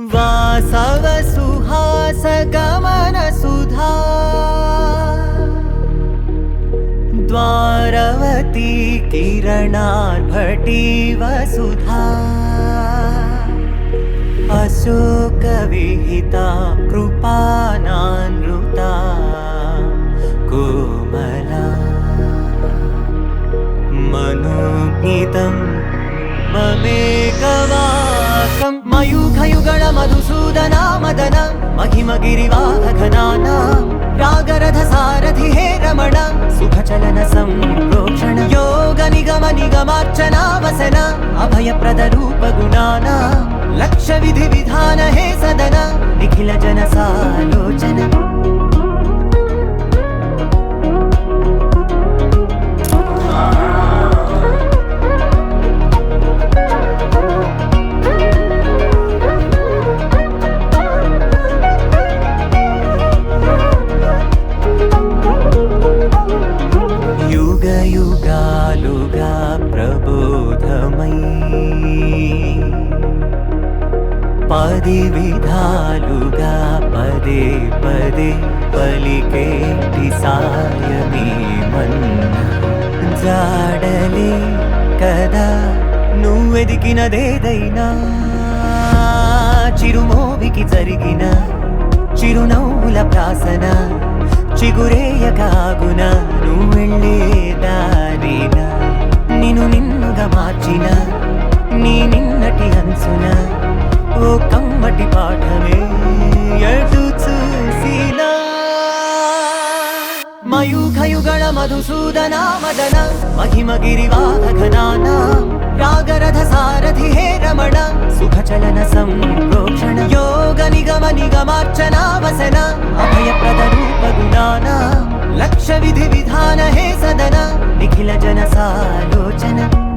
वासवसुहासगमनसुधा। द्वारवती किरणार्भटी वसुधा अशोकविहिता कृपानानृता। कोमला। मनोज्ञितं ममेकवा। శ్రీనివాసం మయూఖయుగళ మధుసూదన మదన మహిమగిరివాహఘనానా రాగరథ సారథి హే రమణ సుఖచలన సంప్రోక్షణ యోగ నిగమ నిగమార్చనావసన అభయప్రద రూప గుణానా లక్ష విధి విధాన హే సదన నిఖిల జన సాలోచన యుగ యుగాలుగా ప్రబోధమై పది విధాలుగా పదే పదే పలికేటి సాయమే మన్న జాడలే కదా. నువ్వెదికినదేదైనా చిరుమోవికి జరిగిన చిరునవ్వుల ప్రాసన చిగురేయగాగున నువ్వు వెళ్ళే దారిన. నిన్ను నిన్నుగా మార్చిన నీ నిన్నటి అంచున ఓ కమ్మటి పాఠమే ఎటు చూసిన. మయూఖయుగళ మధుసూదన మదన మహిమగిరివాహఘనానా రాగరథ సారథి హే రమణ. లక్ష